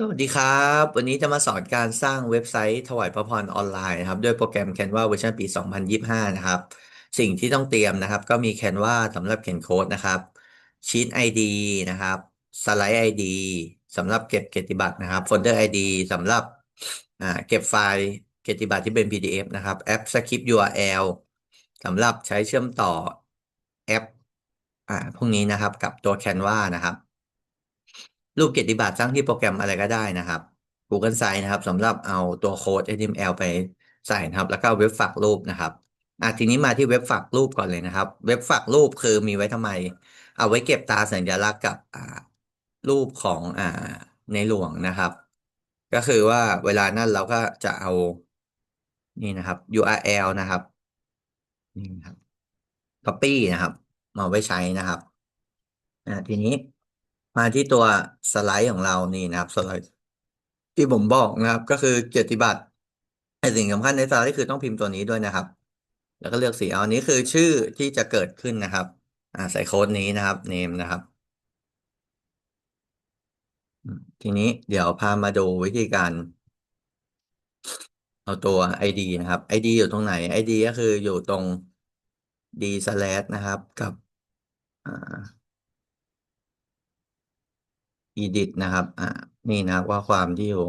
สวัสดีครับ วันนี้จะมาสอนการสร้างเว็บไซต์ถวายพระพรออนไลน์นะครับ ด้วยโปรแกรม Canva เวอร์ชันปี 2025 นะครับ สิ่งที่ต้องเตรียมนะครับ ก็มี Canva สำหรับเขียนโค้ดนะครับชีต ID นะครับสไลด์ ID สำหรับเก็บเกียรติบัตรนะครับโฟลเดอร์ ID สำหรับอ่าเก็บไฟล์เกียรติบัตรที่เป็น PDF นะครับแอปสคริปต์ URL สำหรับใช้เชื่อมต่อแอปอ่าพวกนี้นะครับ กับตัว Canva นะครับ รูปเกียรติบัตรสร้างที่โปรแกรมอะไรก็ได้นะครับ Google Sites นะครับสำหรับเอาตัวโค้ด HTML ไปใส่นะครับ แล้วก็เว็บฝากรูปนะครับอะทีนี้มาที่เว็บฝากรูปก่อนเลยนะครับ เว็บฝากรูปคือมีไว้ทำไม เอาไว้เก็บตาสัญลักษณ์กับอ่ารูปของอ่าในหลวงนะครับ ก็คือว่าเวลานั้นเราก็จะเอานี่นะครับ URL นะครับนี่นะครับ copy นะครับ มาไว้ใช้นะครับอ่าทีนี้ มาที่ตัวสไลด์ของเรานี่นะครับสไลด์ที่ผมบอกนะครับ ก็คือเกียรติบัตรไอสิ่งสำคัญในสไลด์คือต้องพิมพ์ตัวนี้ด้วยนะครับ แล้วก็เลือกสีเอาอันนี้คือชื่อที่จะเกิดขึ้นนะครับอ่าใส่โค้ดนี้นะครับ name นะครับ ทีนี้เดี๋ยวพามาดูวิธีการ เอาตัว ID นะครับ ID อยู่ตรงไหน ID ก็คืออยู่ตรง d slash นะครับ กับ edit นะครับ อ่า นี่นะครับว่าความที่อยู่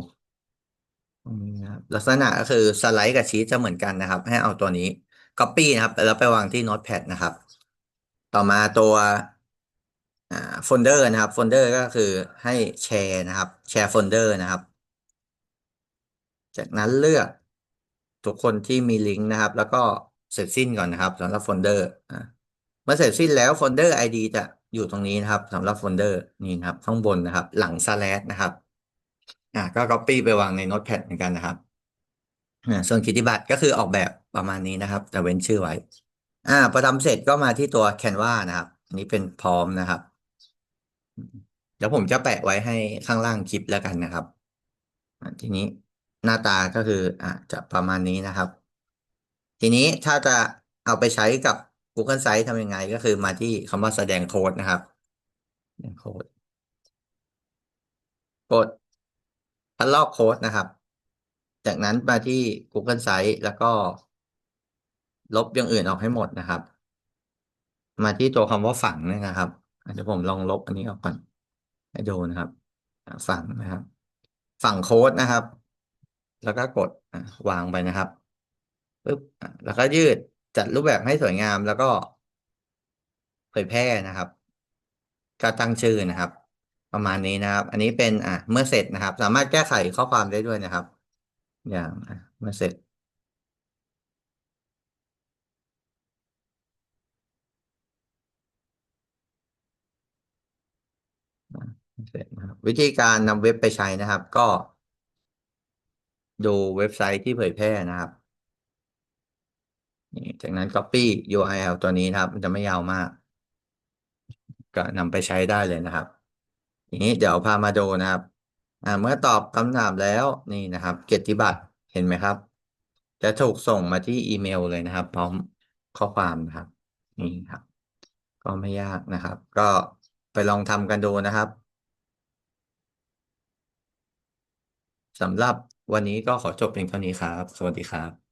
ลักษณะก็คือสไลด์กับชีตจะเหมือนกันนะครับ ให้เอาตัวนี้ copy นะครับ แล้วไปวางที่ notepad นะครับ ต่อมาตัวอ่าโฟลเดอร์นะครับ โฟลเดอร์ก็คือให้แชร์นะครับ แชร์โฟลเดอร์นะครับ จากนั้นเลือกทุกคนที่มีลิงก์นะครับ แล้วก็เสร็จสิ้นก่อนนะครับสำหรับโฟลเดอร์เมื่อเสร็จสิ้นแล้วโฟลเดอร์ ID จะ อยู่ตรงนี้นะครับสำหรับโฟลเดอร์นี่นะครับข้างบนนะครับ หลังสแลชนะครับอ่าก็ copy ไปวางใน Notepad เหมือนกันนะครับอ่าส่วนกิติบัตรก็คือออกแบบประมาณนี้นะครับ แต่เว้นชื่อไว้ อ่าพอทำเสร็จก็มาที่ตัว Canva นะครับอันนี้เป็นพร้อมนะครับ เดี๋ยวผมจะแปะไว้ให้ข้างล่างคลิปแล้วกันนะครับทีนี้หน้าตาก็คืออ่าจะประมาณนี้นะครับ ทีนี้ถ้าจะเอาไปใช้กับ Google Sites ทำยังไงก็คือมาที่คำว่าแสดงโค้ดนะครับแสดงโค้ดกดคัดลอกโค้ดนะครับ จากนั้นมาที่ Google Sites แล้วก็ ลบอย่างอื่นออกให้หมดนะครับ มาที่ตัวคำว่าฝังนะครับเดี๋ยวผมลองลบอันนี้ออกก่อน ให้ดูนะครับ ฝังนะครับ ฝังโค้ดนะครับ แล้วก็กดวางไปนะครับปึ๊บแล้วก็ยืด จัดรูปแบบให้สวยงามแล้วก็เผยแพร่นะครับก็ตั้งชื่อนะครับ ประมาณนี้นะครับ อันนี้เป็นอะเมื่อเสร็จนะครับ สามารถแก้ไขข้อความได้ด้วยนะครับ อย่างอะเมื่อเสร็จเสร็จนะครับวิธีการนำเว็บไปใช้นะครับ ก็ ดูเว็บไซต์ที่เผยแพร่นะครับ จากนั้น copy URL ตัวนี้นะครับ มันจะไม่ยาวมาก ก็นำไปใช้ได้เลยนะครับทีนี้เดี๋ยวพามาดูนะครับ อ่า เมื่อตอบคำถามแล้วนี่นะครับ เกียรติบัตรเห็นไหมครับ จะถูกส่งมาที่อีเมลเลยนะครับ พร้อมข้อความนะครับ นี่ครับ ก็ไม่ยากนะครับ ก็ไปลองทำกันดูนะครับสำหรับวันนี้ก็ขอจบเพียงเท่านี้ครับ สวัสดีครับ